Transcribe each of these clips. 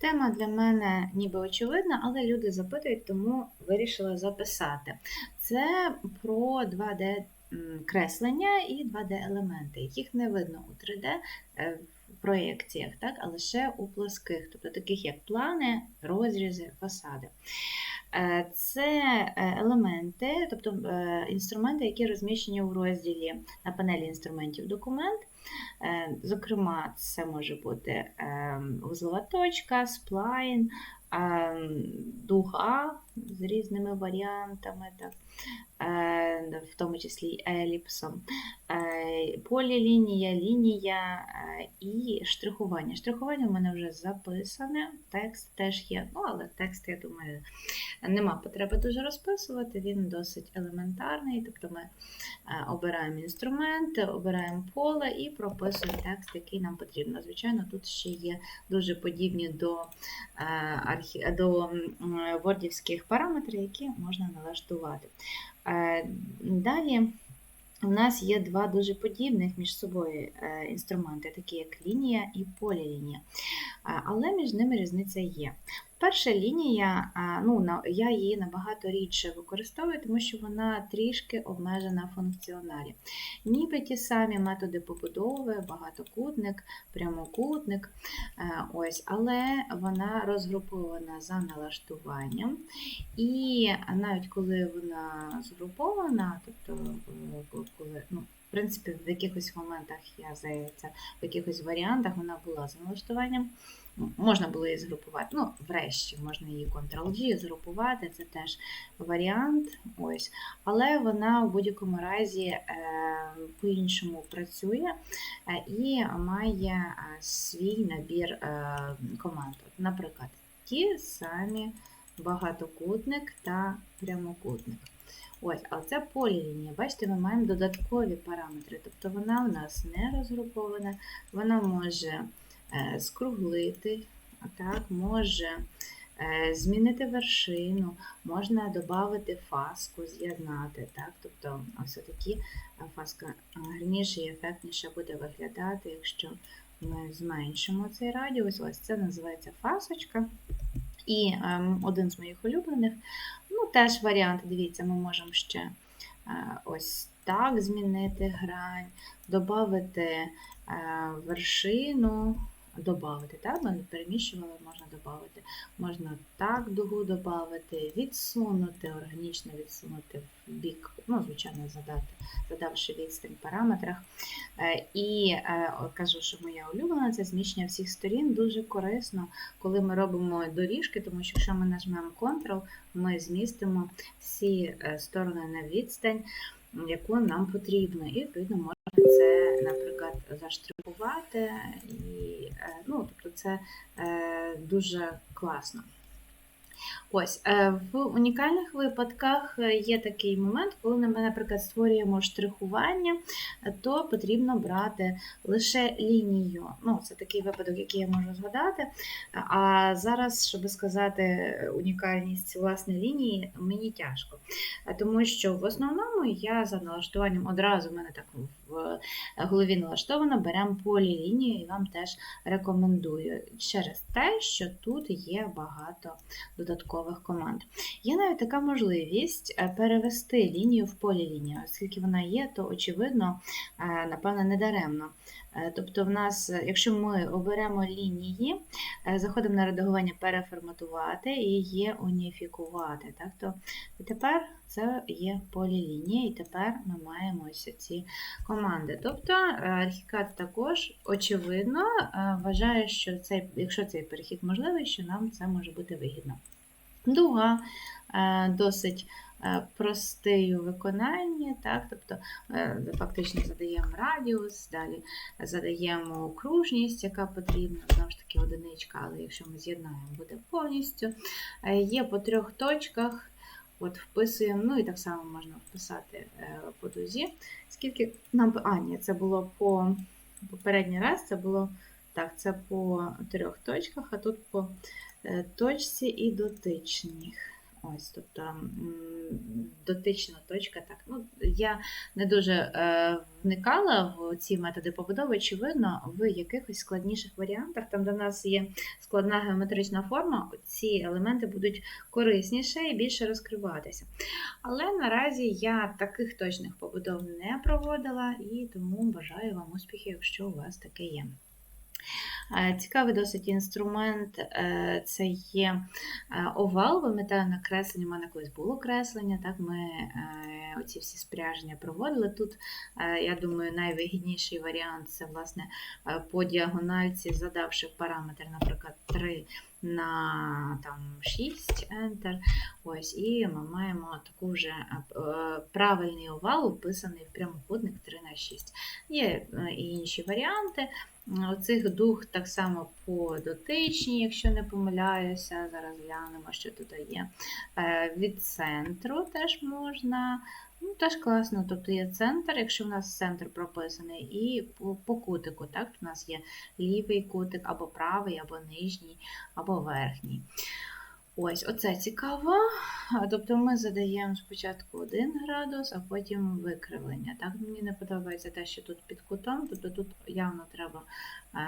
Тема для мене ніби очевидна, але люди запитують, тому вирішила записати. Це про 2D-креслення і 2D-елементи, яких не видно у 3D е, в проєкціях, так, а лише у плоских, тобто таких як плани, розрізи, фасади. Е, Це е, елементи, тобто інструменти, які розміщені у розділі на панелі інструментів документ. Е, Зокрема, це може бути е, вузлова точка, сплайн, дуга з різними варіантами, так, е, в тому числі еліпсом, е, полілінія, лінія е, і штрихування. Штрихування в мене вже записане, текст теж є, ну, але текст, я думаю, нема потреби дуже розписувати, він досить елементарний. Тобто ми е, обираємо інструмент, обираємо поле і прописуємо текст, який нам потрібно. Звичайно, тут ще є дуже подібні до. До м, вордівських параметрів, які можна налаштувати. Е, Далі. У нас є два дуже подібних між собою е, інструменти, такі як лінія і полілінія. Е, Але між ними різниця є. Перша лінія, ну, я її набагато рідше використовую, тому що вона трішки обмежена в функціоналі. Ніби ті самі методи побудови, багатокутник, прямокутник, е, ось, але вона розгрупована за налаштуванням. І навіть коли вона згрупована, тобто е, коли, ну, в принципі, в якихось моментах я здається, в якихось варіантах вона була за налаштуванням. Можна було її згрупувати. Ну, врешті можна її Ctrl-G згрупувати, це теж варіант. Ось. Але вона в будь-якому разі е, по-іншому працює е, і має е, свій набір команд. Наприклад, ті самі багатокутник та прямокутник. Ось, а це полілінія. Бачите, ми маємо додаткові параметри. Тобто вона у нас не розгрупована, вона може скруглити, а так, може е, змінити вершину, можна додати фаску, з'єднати. Так? Тобто ось такі фаска гарніше і ефектніше буде виглядати, якщо ми зменшимо цей радіус. Ось це називається фасочка. І ем, один з моїх улюблених, ну теж варіант, дивіться, ми можемо ще е, ось так змінити грань, додати е, вершину, додати, так? Ми переміщували, можна додати. Можна так дугу додати, відсунути, органічно відсунути в бік, ну, звичайно, задати, задавши відстань в параметрах. Е, І е, кажу, що моя улюблена це зміщення всіх сторін дуже корисно, коли ми робимо доріжки, тому що якщо ми нажмемо Ctrl, ми змістимо всі е, сторони на відстань, яку нам потрібно. І відповідно можна це, наприклад, заштрихувати. І, е, ну, тобто це е, дуже класно. Ось е, в унікальних випадках е, є такий момент, коли ми, наприклад, створюємо штрихування, то потрібно брати лише лінію. Ну, це такий випадок, який я можу згадати. А зараз, щоб сказати унікальність власне лінії, мені тяжко. Е, Тому що в основному я за налаштуванням одразу в мене так в голові налаштовано, беремо полілінію і вам теж рекомендую через те, що тут є багато додаткових команд. Є навіть така можливість е, перевести лінію в полілінію, оскільки вона є, то очевидно, е, напевно, не даремно. Е, Тобто, в нас, якщо ми оберемо лінії, заходимо на редагування переформатувати і є уніфікувати. Так? То і тепер це є полілінія, і тепер ми маємо ось ці команди. Тобто архікад також, очевидно, вважає, що цей, якщо цей перехід можливий, що нам це може бути вигідно. Дуга е, досить е, простий у виконанні, так? тобто е, фактично задаємо радіус, далі задаємо окружність, яка потрібна, знову ж таки одиничка, але якщо ми з'єднаємо, буде повністю. Є по трьох точках, от вписуємо, ну і так само можна вписати по дузі. Скільки нам. А, ні, це було по попередній раз, це було так, це по трьох точках, а тут по точці і дотичних. Ось, тобто дотична точка. Так, ну, я не дуже е, вникала в ці методи побудови. Очевидно, в якихось складніших варіантах, там, де в нас є складна геометрична форма, ці елементи будуть корисніше і більше розкриватися. Але наразі я таких точних побудов не проводила і тому бажаю вам успіхів, якщо у вас таке є. Е, Цікавий досить інструмент е, це є е, овал. Пам'ятаю, на кресленні в мене колись було креслення. Так ми оці всі спряження проводили. Тут, я думаю, найвигідніший варіант це власне по діагональці, задавши параметр, наприклад, 3 на там, 6 Enter. Ось, і ми маємо таку вже правильний овал, вписаний в прямокутник 3 на 6. Є і інші варіанти. Оцих дух так само по дотичній, якщо не помиляюся. Зараз глянемо, що тут є. Е, Від центру теж можна. Ну, Теж класно, тобто є центр, якщо в нас центр прописаний, і по, по кутику. так, У нас є лівий кутик, або правий, або нижній, або верхній. Ось, оце цікаво. Тобто ми задаємо спочатку 1 градус, а потім викривлення. Так, Мені не подобається те, що тут під кутом, тобто тут явно треба е,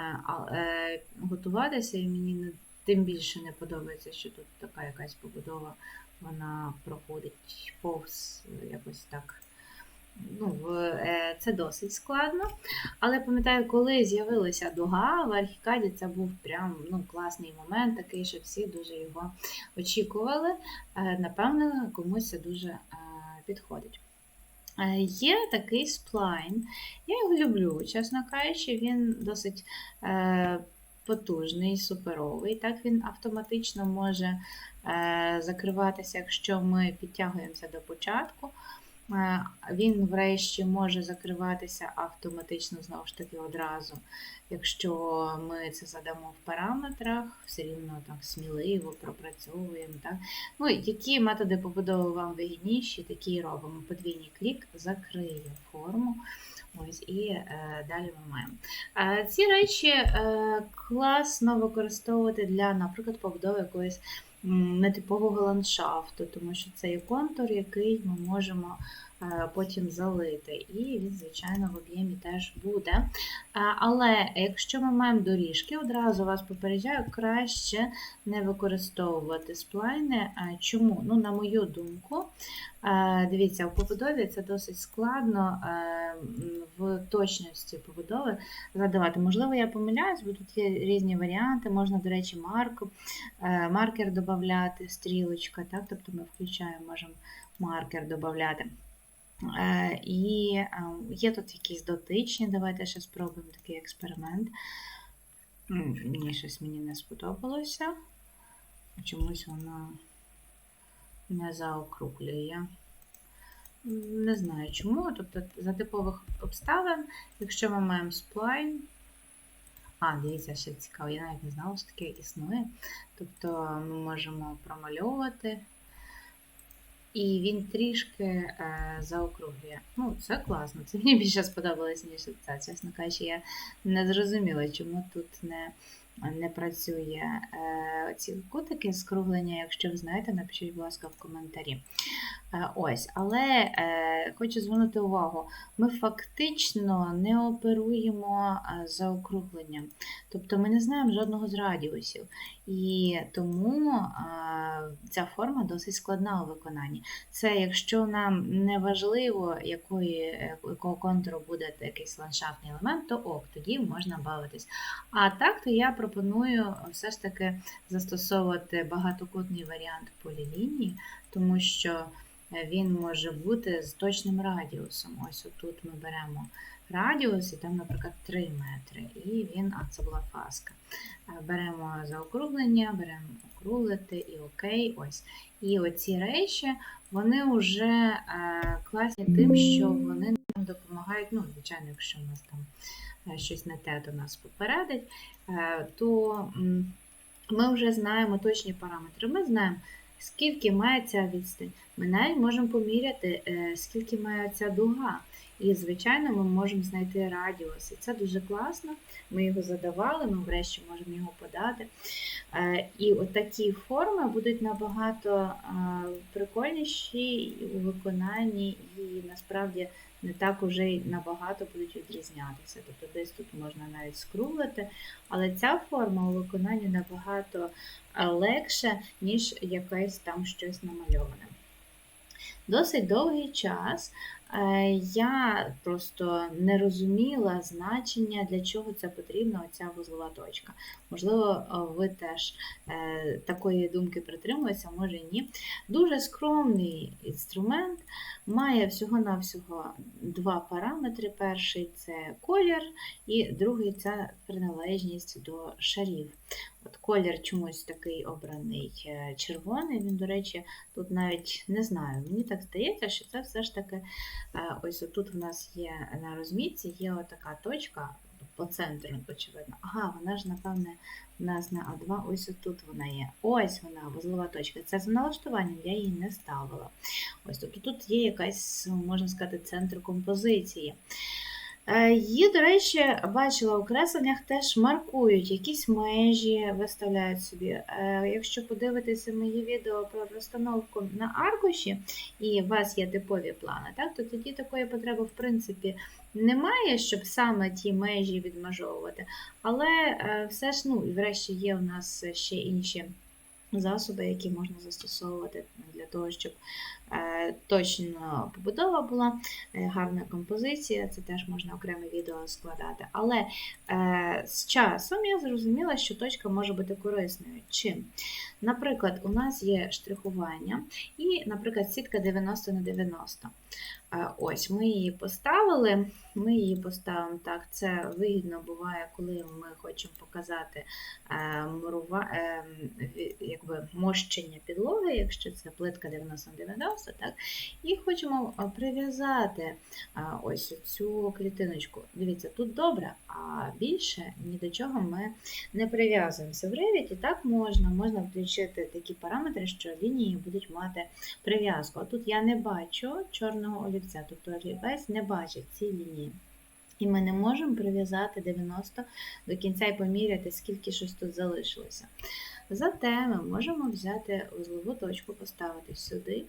е, готуватися, і мені не, тим більше не подобається, що тут така якась побудова, вона проходить повз якось так. Ну, е, Це досить складно. Але пам'ятаю, коли з'явилася дуга в Архікаді, це був прям ну, класний момент, такий, що всі дуже його очікували. Е, Напевно, комусь це дуже е, підходить. Є такий сплайн. Я його люблю, чесно кажучи, він досить е, потужний, суперовий. Так він автоматично може е, закриватися, якщо ми підтягуємося до початку. Е, Він врешті може закриватися автоматично знову ж таки одразу. Якщо ми це задамо в параметрах, все рівно так сміливо пропрацьовуємо. Так? Ну, які методи побудови вам вигідніші, такі робимо. Подвійний клік закриє форму. Ось, і е, далі ми маємо. Е, ці речі е, класно використовувати для, наприклад, побудови якоїсь нетипового ландшафту, тому що це є контур, який ми можемо потім залити. І він, звичайно, в об'ємі теж буде. Е, Але якщо ми маємо доріжки, одразу вас попереджаю, краще не використовувати сплайни. Е, Чому? Ну, на мою думку, е, дивіться, в побудові це досить складно е, в точності побудови задавати. Можливо, я помиляюсь, бо тут є різні варіанти. Можна, до речі, марку, е, маркер додати, стрілочка, так? тобто ми включаємо, можемо маркер додати. Е, І е, є тут якісь дотичні. Давайте ще спробуємо такий експеримент. М, Ні, щось мені не сподобалося. Чомусь воно не заокруглює. Не знаю чому. Тобто, за типових обставин, якщо ми маємо сплайн. А, дивіться, ще цікаво, я навіть не знала, що таке існує. Тобто ми можемо промальовувати. І він трішки е, заокруглює. Ну, це класно. Це мені більше сподобалось, ніж це. Чесно кажучи, я не зрозуміла, чому тут не, не працює е, ці кутики скруглення. Якщо ви знаєте, напишіть, будь ласка, в коментарі. Е, ось, але е, хочу звернути увагу, ми фактично не оперуємо заокругленням. Тобто ми не знаємо жодного з радіусів. І тому ця форма досить складна у виконанні. Це якщо нам не важливо, якої, якого контуру буде якийсь ландшафтний елемент, то ок, тоді можна бавитись. А так, то я пропоную все ж таки застосовувати багатокутний варіант полілінії, тому що е, він може бути з точним радіусом. Ось отут ми беремо радіус, і там, наприклад, 3 метри. І він, а це була фаска. Е, Беремо заокруглення, беремо округлити і окей. Ось. І оці речі, вони вже е, класні тим, що вони нам допомагають, ну, звичайно, якщо у нас там е, щось не те, то нас попередить, то ми вже знаємо точні параметри. Ми знаємо, скільки має ця відстань. Ми навіть можемо поміряти, скільки має ця дуга. І, звичайно, ми можемо знайти радіус. І це дуже класно. Ми його задавали, ми врешті можемо його подати. Е, І от такі форми будуть набагато е, прикольніші у виконанні, і насправді не так уже й набагато будуть відрізнятися. Тобто десь тут можна навіть скруглити, але ця форма у виконанні набагато е, легше, ніж якесь там щось намальоване. Досить довгий час я просто не розуміла значення, для чого це потрібна оця вузлова точка. Можливо, е, ви теж е, такої думки притримуєтеся, може ні. Дуже скромний інструмент, має всього-навсього два параметри. Перший це колір, і другий це приналежність до шарів. От Колір чомусь такий обраний е, червоний. Він, до речі, тут навіть не знаю. Мені так здається, що це все ж таки е, ось тут в нас є на розмітці, є отака точка по центру, очевидно. Ага, вона ж, напевне, в нас на А2, ось тут вона є. Ось вона, вузлова точка. Це з налаштуванням, я її не ставила. Ось тобто тут є якась, можна сказати, центр композиції. Е, Її, до речі, бачила у кресленнях теж маркують, якісь межі виставляють собі. Е, Якщо подивитися мої відео про розстановку на аркуші, і у вас є типові плани, так, то тоді такої потреби, в принципі, немає, щоб саме ті межі відмежовувати. Але е, все ж, ну, і врешті є у нас ще інші засоби, які можна застосовувати для того, щоб точно побудова була, е, гарна композиція, це теж можна окреме відео складати. Але е, з часом я зрозуміла, що точка може бути корисною. Чим? Наприклад, у нас є штрихування і, наприклад, сітка 90 на 90. Е, Ось, ми її поставили. Ми її поставимо так. Це вигідно буває, коли ми хочемо показати е, мурува, е, якби мощення підлоги, якщо це плитка 90 на 90, так? І хочемо прив'язати ось цю клітиночку. Дивіться, тут добре, а більше ні до чого ми не прив'язуємося. В Revit і так можна, можна включити такі параметри, що лінії будуть мати прив'язку. А тут я не бачу чорного олівця, тобто олівець не бачить ці лінії. І ми не можемо прив'язати 90 до кінця і поміряти, скільки щось тут залишилося. Зате ми можемо взяти вузлову точку, поставити сюди.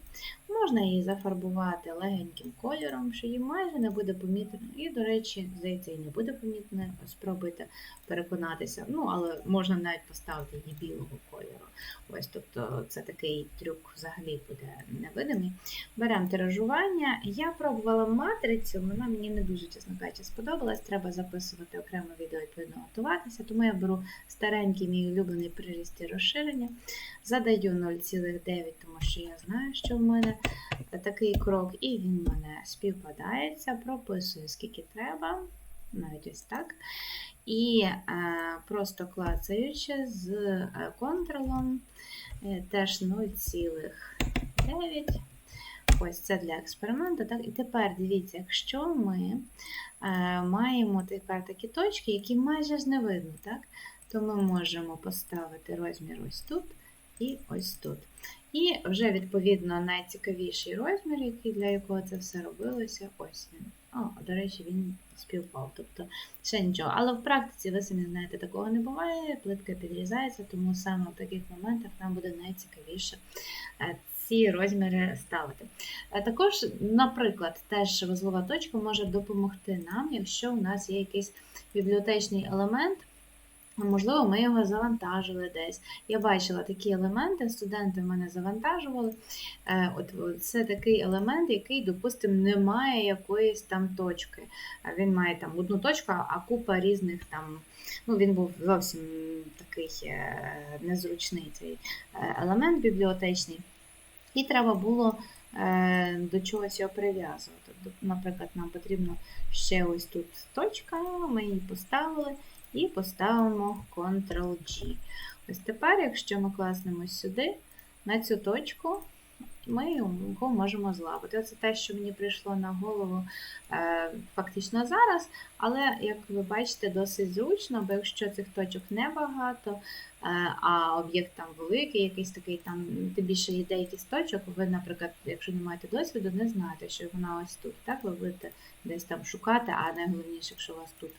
Можна її зафарбувати легеньким кольором, що її майже не буде помітно. І, до речі, здається, і не буде помітно. Спробуйте переконатися. Ну, але можна навіть поставити її білого кольору. Ось, тобто це такий трюк взагалі буде невидимий. Беремо тиражування. Я пробувала матрицю, вона мені не дуже, чесно кажучи, сподобалась. Треба записувати окреме відео відповідно готуватися. Тому я беру старенький мій улюблений приріст і розширення. Задаю 0,9, тому що я знаю, що в мене такий крок, і він в мене співпадається. Прописую, скільки треба, навіть ось так. І е, просто клацаючи з е, контролом е, теж 0,9. Ось це для експерименту. Так? І тепер дивіться, якщо ми е, маємо тепер такі точки, які майже ж не видно, так? То ми можемо поставити розмір ось тут і ось тут. І вже, відповідно, найцікавіший розмір, який для якого це все робилося, ось він. О, до речі, він співпав. Тобто ще нічого. Але в практиці, ви самі знаєте, такого не буває, плитка підрізається, тому саме в таких моментах нам буде найцікавіше е, ці розміри ставити. Е, Також, наприклад, теж вузлова точка може допомогти нам, якщо у нас є якийсь бібліотечний елемент. Можливо, ми його завантажили десь. Я бачила такі елементи, студенти в мене завантажували. Е, От це такий елемент, який, допустимо, не має якоїсь там точки. Він має там одну точку, а купа різних там. Ну, Він був зовсім такий е, незручний цей е, елемент бібліотечний. І треба було до чогось його прив'язувати. Тобто, Наприклад, нам потрібно ще ось тут точка, ми її поставили і поставимо Ctrl-G. Ось тепер, якщо ми класнемо сюди, на цю точку, ми його можемо злавити. Це те, що мені прийшло на голову е, фактично зараз, але як ви бачите, досить зручно, бо якщо цих точок небагато, е, а об'єкт там великий, якийсь такий там, тим більше є деяких точок, ви, наприклад, якщо не маєте досвіду, не знаєте, що вона ось тут. Так, ви будете десь там шукати, а найголовніше, якщо у вас тут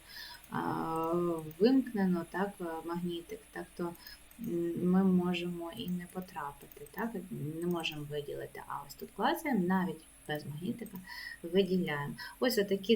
вимкнено, так, магнітик, так, то ми можемо і не потрапити, так, не можемо виділити. А ось тут клацаємо, навіть без магнітика виділяємо. Ось отакі